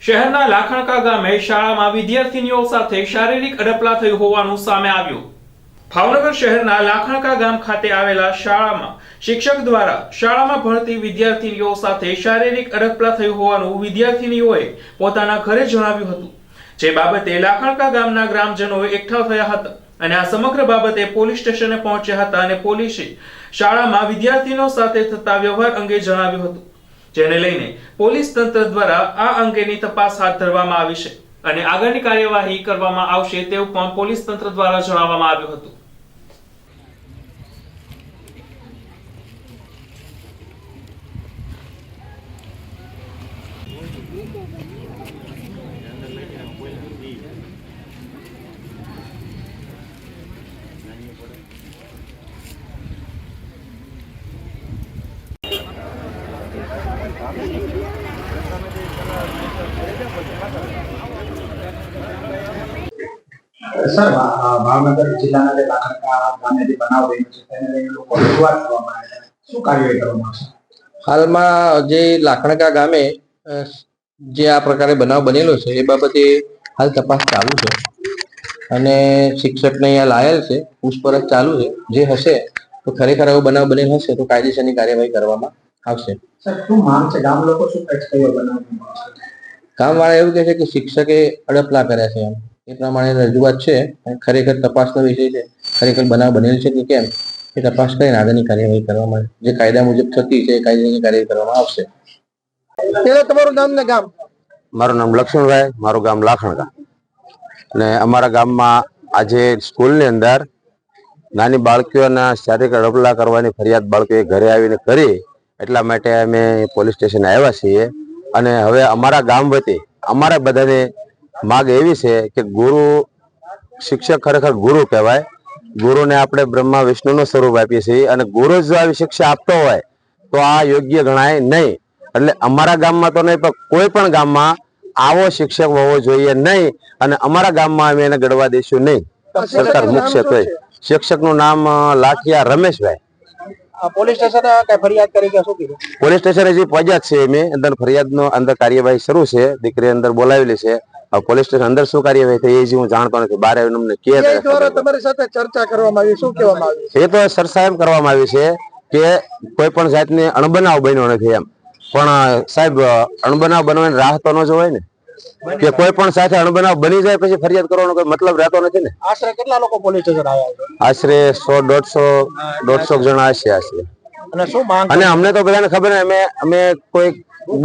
શહેરના લાખણકા ગામે શાળામાં વિદ્યાર્થીનીઓ સાથે શારીરિક અડપલા થઈ હોવાનું સામે આવ્યું. ભાવનગર શહેરના લાખણકા ગામ ખાતે આવેલા શાળામાં શિક્ષક દ્વારા શાળામાં ભણતી વિદ્યાર્થીનીઓ સાથે શારીરિક અડપલા થઈ હોવાનું વિદ્યાર્થીનીઓએ પોતાના ઘરે જણાવ્યું હતું. જે બાબતે લાખણકા ગામના ગ્રામજનો એકઠા થયા હતા અને આ સમગ્ર બાબતે પોલીસ સ્ટેશને પહોંચ્યા હતા અને પોલીસે શાળામાં વિદ્યાર્થીઓ સાથે થતા વ્યવહાર અંગે જણાવ્યું હતું. જેને લઈને પોલીસ તંત્ર દ્વારા આ અંગેની તપાસ હાથ ધરવામાં આવી છે અને આગળની કાર્યવાહી કરવામાં આવશે તેવું પણ પોલીસ તંત્ર દ્વારા જણાવવામાં આવ્યું હતું. સર ભાવનગર જિલ્લાના જે લાખણકા જે બનાવ શું કાર્યવાહી કરવામાં આવશે? હાલમાં જે લાખણકા ગામે જે આ પ્રકારે બનાવ બનેલો છે, એ બાબતે હાલ તપાસ ચાલુ છે. અને શિક્ષકને અહીંયા લાયેલ છે, પૂછપરછ ચાલુ છે. જે હશે, તો ખરેખર એવો બનાવ બનેલ હશે, તો કાયદેસરની કાર્યવાહી કરવામાં આવશે. સર શું માંગ છે? ગામ લોકો શું કહે છે? ગામવાળા એવું કહે છે કે શિક્ષકે અડપલા કર્યા છે એમ. એ પ્રમાણે રજૂઆત છે અને ખરેખર તપાસનો વિષય છે. ખરેખર બનાવ બનેલ છે કે કેમ? એ તપાસ કરીને આગળની કાર્યવાહી કરવામાં. જે કાયદા મુજબ થતી છે એ કાયદાની કાર્યવાહી કરવામાં આવશે. તમારું નામ ને ગામ? મારું નામ લક્ષ્મણભાઈ મારું ગામ લાખણકા અને અમારા ગામમાં આજે સ્કૂલની અંદર નાની બાળકીઓના શારીરિક અડપલા કરવાની ફરિયાદ બાળકોએ ઘરે આવીને કરી. એટલા માટે અમે પોલીસ સ્ટેશન આવ્યા છીએ. અને હવે અમારા ગામ વતી અમારા બધાને માગ એવી છે કે ગુરુ શિક્ષક ખરેખર ગુરુ કહેવાય. ગુરુને આપણે બ્રહ્મા વિષ્ણુનું સ્વરૂપ આપીએ છીએ અને ગુરુ જો આવી શિક્ષા આપતો હોય તો આ યોગ્ય ગણાય નહીં. એટલે અમારા ગામમાં તો નહીં પણ કોઈ પણ ગામમાં આવો શિક્ષક હોવો જોઈએ નહીં અને અમારા ગામમાં અમે એને ગડવા દઈશું નહીં. સરકાર મુકશે શિક્ષકનું નામ લાખિયા લાઠિયા રમેશભાઈ. પોલીસ સ્ટેશન કઈ ફરિયાદ કરી કે શું કીધું? પોલીસ સ્ટેશને જે પહોંચ્યા છે મેં અંદર ફરિયાદનો અંદર કાર્યવાહી શરૂ છે. દીકરી અંદર બોલાવેલી છે. પોલીસ સ્ટેશન અંદર શું કાર્યવાહી થઈ એ જે હું જાણતો નથી. બહાર આવીને અમને પડે. તમારી સાથે ચર્ચા કરવામાં આવી શું કહેવામાં આવ્યું એ તો સરસા એમ કરવામાં આવી છે કે કોઈ પણ જાતની અણબનાવ બન્યો નથી એમ. પણ સાહેબ અણબનાવ બનવાની રાહ તો ન જોવાય ને. કે કોઈ પણ સાથે અણબનાવ બની જાય પછી ફરિયાદ કરવાનો કોઈ મતલબ રહેતો નથી ને? આશરે કેટલા લોકો પોલીસ સ્ટેશન આવ્યા આશરે સો દોઢસો દોઢસો જણા હશે આશરે. અને શું માંગ અને અમને તો બધાને ખબર અમે અમે કોઈ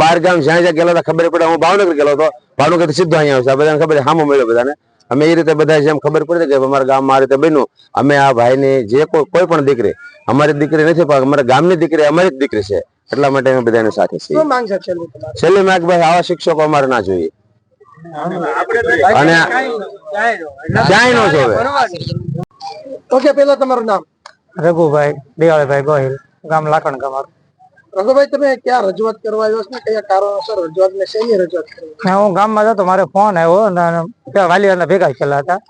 બાર ગામ જ્યાં જ્યાં ગયેલા હતા ખબર પડે હું ભાવનગર ગયેલો હતો. ભાવનગર સીધો અહીંયા આવશે. બધાને ખબર હામો મળ્યો બધાને. અમે એ રીતે બધા જેમ ખબર પડી કે અમારા ગામમાં આ રીતે બન્યું. અમે આ ભાઈની જે કોઈ કોઈ પણ દીકરી અમારી દીકરી નથી પણ અમારા ગામની દીકરી અમારી જ દીકરી છે. એટલા માટે અમે બધાની સાથે છીએ. છેલ્લી માગ ભાઈ આવા શિક્ષકો અમારે ના જોઈએ. અને ઓકે પેલા તમારું નામ? રઘુભાઈ દિવાળીભાઈ ગોહિલ ગામ લાખણ ગામ રઘુભાઈ તમે ક્યાં રજૂઆત કરવા આવ્યો છો કયા કારણોસર રજૂઆત ને શેની રજૂઆત કરી? હું ગામમાં જતો મારે ફોન આવ્યો અને વાલી વાલીઓના ભેગા થયેલા હતા.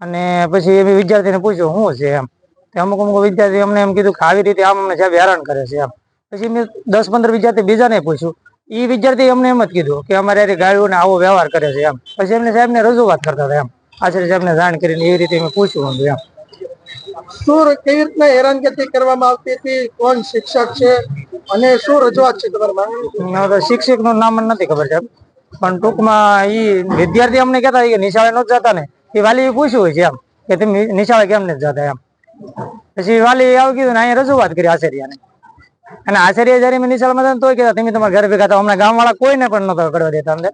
અને પછી એ વિદ્યાર્થીને પૂછ્યું શું છે એમ? તે અમુક અમુક વિદ્યાર્થી અમને એમ કીધું કે આવી રીતે આમ અમને સાહેબ હેરાન કરે છે એમ. પછી મેં દસ પંદર વિદ્યાર્થી બીજાને પૂછ્યું એ વિદ્યાર્થી અમને એમ જ કીધું કે અમારે હારે ગાળીઓને આવો વ્યવહાર કરે છે એમ. પછી એમને સાહેબને રજૂઆત કરતા હતા એમ. આચાર્ય સાહેબને જાણ કરીને એવી રીતે પૂછવું પૂછ્યું હતું એમ. શું કેવી રીતના હેરાનગતિ કરવામાં આવતી હતી? કોણ શિક્ષક છે? અને શું રજૂઆત છે તમારી મને તો નામ મને નથી ખબર સાહેબ. પણ ટૂંકમાં ઈ વિદ્યાર્થી અમને કહેતા કે નિશાળે ન જતા ને. એ વાલી પૂછ્યું હોય છે એમ કે તમે નિશાળે કેમ નથી જતા એમ. પછી વાલી આવી કીધું ને અહીંયા રજૂઆત કરી આચાર્યને. અને આચાર્ય જયારે મેં નિશાળમાં તો કહેતા તમે તમારા ઘરે ભેગા હતા અમને ગામવાળા કોઈને પણ નતા કરવા દેતા અંદર.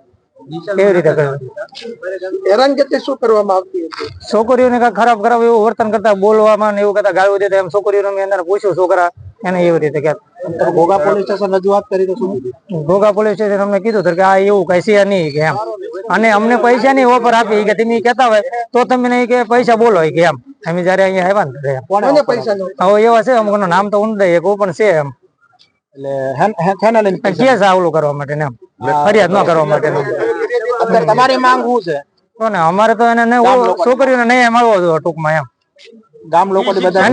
કેવી રીતે કરવા હેરાનગતિ શું કરવામાં આવતી હતી? છોકરીઓને કાંઈક ખરાબ ખરાબ એવું વર્તન કરતા બોલવામાં ને એવું કરતા ગાળું દેતા એમ છોકરીઓને મેં અંદર પૂછ્યું છોકરા એને એવી રીતે પોલીસ સ્ટેશન રજૂઆત કરી તો શું ઘોઘા પોલીસ સ્ટેશન અમને કીધું કે આ એવું કઈ છે નહીં કે એમ. અને અમને પૈસા ની ઓફર આપી કે તમે કેતા હોય તો તમે કે પૈસા બોલો કે એમ. અમે જયારે અહીંયા આવ્યા ને પૈસા હવે એવા છે અમુક નામ તો ઊંડે એક પણ છે એમ. એટલે હેના લઈને કે છે આવલું કરવા માટે ને એમ? ફરિયાદ ન કરવા માટે તમારી માંગ શું છે? કોને? અમારે તો એને છોકરીઓને નહીં મળવો જોઈએ ટૂંકમાં એમ. ગામ લોકો બધા